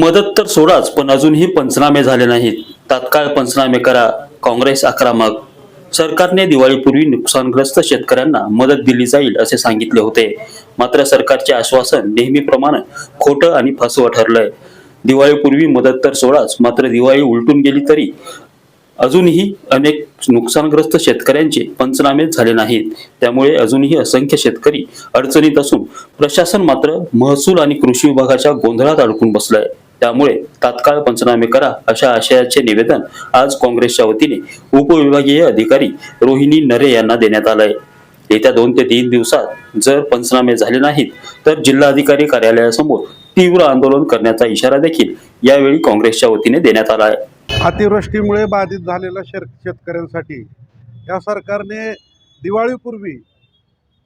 मदत तर सोडाच पण अजूनही पंचनामे झाले नाहीत. तात्काळ पंचनामे करा काँग्रेस आक्रमक सरकारने दिवाळीपूर्वी नुकसानग्रस्त शेतकऱ्यांना मदत दिली जाईल असे सांगितले होते. मात्र सरकारचे आश्वासन नेहमीप्रमाणे खोटं आणि फसवं ठरलंय. दिवाळीपूर्वी मदत तर सोडाच मात्र दिवाळी उलटून गेली तरी अजूनही अनेक नुकसानग्रस्त शेतकऱ्यांचे पंचनामे झाले नाहीत. त्यामुळे अजूनही असंख्य शेतकरी अडचणीत असून प्रशासन मात्र महसूल आणि कृषी विभागाच्या गोंधळात अडकून बसलंय. त्यामुळे तात्काळ पंचनामे करा अशा आशयाचे निवेदन आज काँग्रेसच्या वतीने उपविभागीय अधिकारी रोहिणी नरे यांना देण्यात आलंय. येत्या दोन ते तीन दिवसात जर पंचनामे झाले नाहीत तर जिल्हाधिकारी कार्यालयासमोर तीव्र आंदोलन करण्याचा इशारा देखील यावेळी काँग्रेसच्या वतीने देण्यात आला आहे अतिवृष्टीमुळे बाधित झालेल्या शेत शेतकऱ्यांसाठी या सरकारने दिवाळीपूर्वी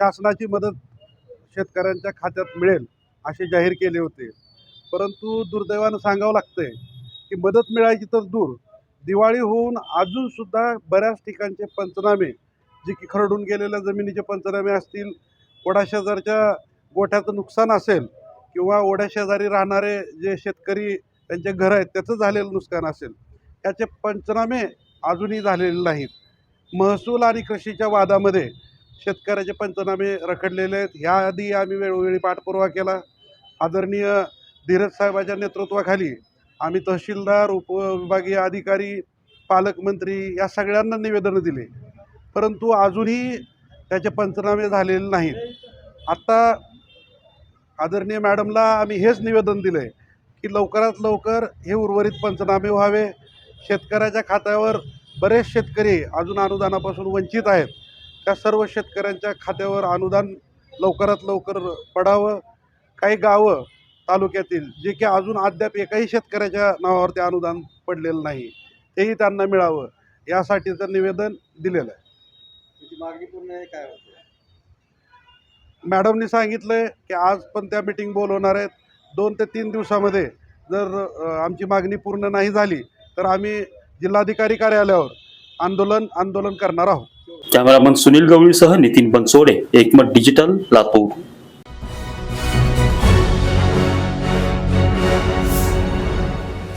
शासनाची मदत शेतकऱ्यांच्या खात्यात मिळेल असे जाहीर केले होते. परंतु दुर्दैवानं सांगावं लागतंय की मदत मिळायची तर दूर. दिवाळी होऊन अजूनसुद्धा बऱ्याच ठिकाणचे पंचनामे जे की खरडून गेलेल्या जमिनीचे पंचनामे असतील ओढ्याशेजारच्या गोठ्याचं नुकसान असेल किंवा ओढ्याशेजारी राहणारे जे शेतकरी त्यांचे घर आहेत त्याचं झालेलं नुकसान असेल त्याचे पंचनामे अजूनही झालेले नाहीत. महसूल आणि कृषीच्या वादामध्ये शेतकऱ्याचे पंचनामे रखडलेले आहेत. ह्याआधी आम्ही वेळोवेळी पाठपुरावा केला. आदरणीय धीरज साहेबाच्या नेतृत्वाखाली आम्ही तहसीलदार उपविभागीय अधिकारी पालकमंत्री या सगळ्यांना निवेदनं दिले. परंतु अजूनही त्याचे पंचनामे झालेले नाहीत. आत्ता आदरणीय मॅडमला आम्ही हेच निवेदन दिलं आहे की लवकरात लवकर हे उर्वरित पंचनामे व्हावे. शेतकऱ्याच्या खात्यावर बरेच शेतकरी अजून अनुदानापासून वंचित आहेत. त्या सर्व शेतकऱ्यांच्या खात्यावर अनुदान लवकरात लवकर पडावं. काही गावं तालुक्यातील जे की अजून अद्याप एकाही शेतकऱ्याच्या नावावरती अनुदान पडलेलं नाही तेही त्यांना मिळावं यासाठीचं निवेदन दिलेलं आहे. मागणी पूर्ण आहे काय होतं मॅडमनी सांगितलं आहे की आज पण त्या मिटिंग बोलवणार आहेत. दोन ते तीन दिवसामध्ये जर आमची मागणी पूर्ण नाही झाली तर आम्ही जिल्हाधिकारी कार्यालयावर आंदोलन आंदोलन करणार आहोत. Cameraman Sunil गवळीसह Nitin Bansode Ekmat digital Latur.